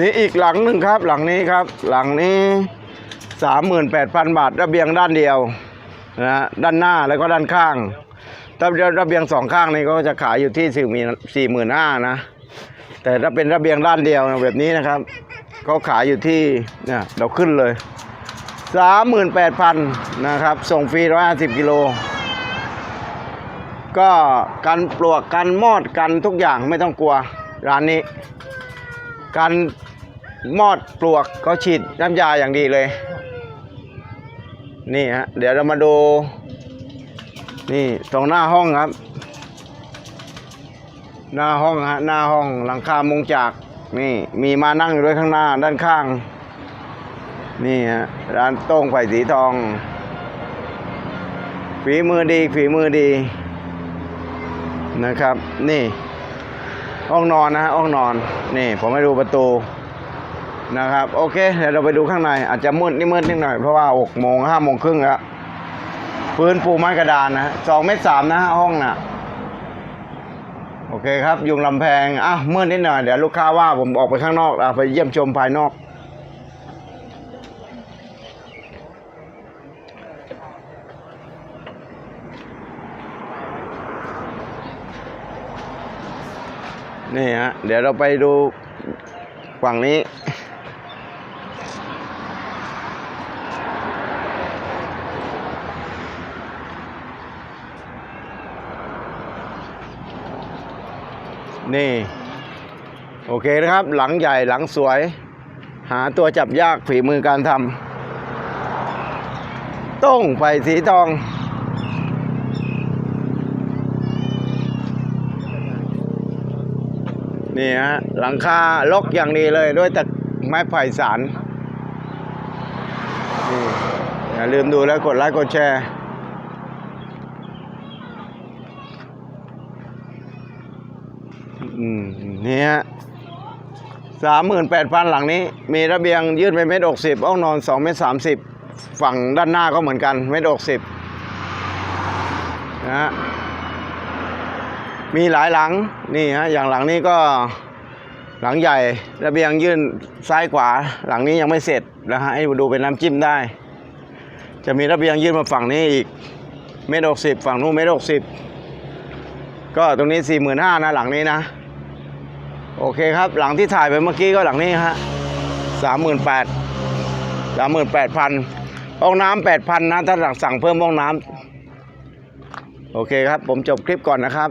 นี่อีกหลังหนึ่งครับ หลังนี้ครับ หลังนี้สามหมื่นแปดพันบาทระเบียงด้านเดียวนะฮะด้านหน้าแล้วก็ด้านข้างถ้าระเบียงสองข้างนี่ก็จะขายอยู่ที่สี่หมื่นสี่หมื่นห้านะ แต่ถ้าเป็นระเบียงด้านเดียวแบบนี้นะครับเขาขายอยู่ที่เนี่ยเราขึ้นเลยสามหมื่นแปดพันนะครับ ส่งฟรีร้อยห้าสิบกิโลก็กันปลวกกันมอดกันทุกอย่างไม่ต้องกลัวร้านนี้ การมอดปลวกเขาฉีดน้ำยาอย่างดีเลย นี่ฮะ เดี๋ยวเรามาดู นี่ตรงหน้าห้องครับ หน้าห้องฮะหน้าห้องหลังคามุงจากนี่มีมานั่งอยู่ด้วยข้างหน้าด้านข้าง นี่ฮะร้านโต้งไผ่สีทอง ฝีมือดีฝีมือดีนะครับ นี่ ห้องนอนนะฮะห้องนอนนี่ผมให้ดูประตูนะครับ โอเคเดี๋ยวเราไปดูข้างใน อาจจะมืดนิดมืดนิดหน่อยเพราะว่าหกโมงห้าโมงครึ่งแล้วพื้นปูไม้กระดานนะสองเมตรสามนะฮะห้องน่ะโอเคครับยุงลำแพงอะมืดนิดหน่อยเดี๋ยวลูกค้าว่าผมออกไปข้างนอกอะไปเยี่ยมชมภายนอก นี่ฮะ เดี๋ยวเราไปดูฝั่งนี้ นี่ โอเคนะครับ หลังใหญ่หลังสวย หาตัวจับยากฝีมือการทำต้องไปสีทอง นี่ฮะหลังคาล็อกอย่างดีเลยด้วยแต่ไม้ไผ่สารนี่อย่าลืมดูแล้วกดไลค์กดแชร์นี่ฮะสามหมื่นแปดพันหลังนี้ มีระเบียงยืดไปเมตรอกสิบห้องนอนสองเมตรสามสิบฝั่งด้านหน้าก็เหมือนกันเมตรอกสิบนะฮะ มีหลายหลังนี่ฮะอย่างหลังนี้ก็หลังใหญ่ระเบียงยื่นซ้ายขวา หลังนี้ยังไม่เสร็จนะฮะให้ดูเป็นน้ำจิ้มได้ จะมีระเบียงยื่นมาฝั่งนี้อีกเมตรหกสิบฝั่งนู้นเมตรหกสิบก็ตรงนี้สี่หมื่นห้านะหลังนี้นะ โอเคครับหลังที่ถ่ายไปเมื่อกี้ก็หลังนี้ฮะสามหมื่นแปดสามหมื่นแปดพันห้องน้ำแปดพันนะถ้าสั่งเพิ่มห้องน้ำโอเคครับ ผมจบคลิปก่อนนะครับ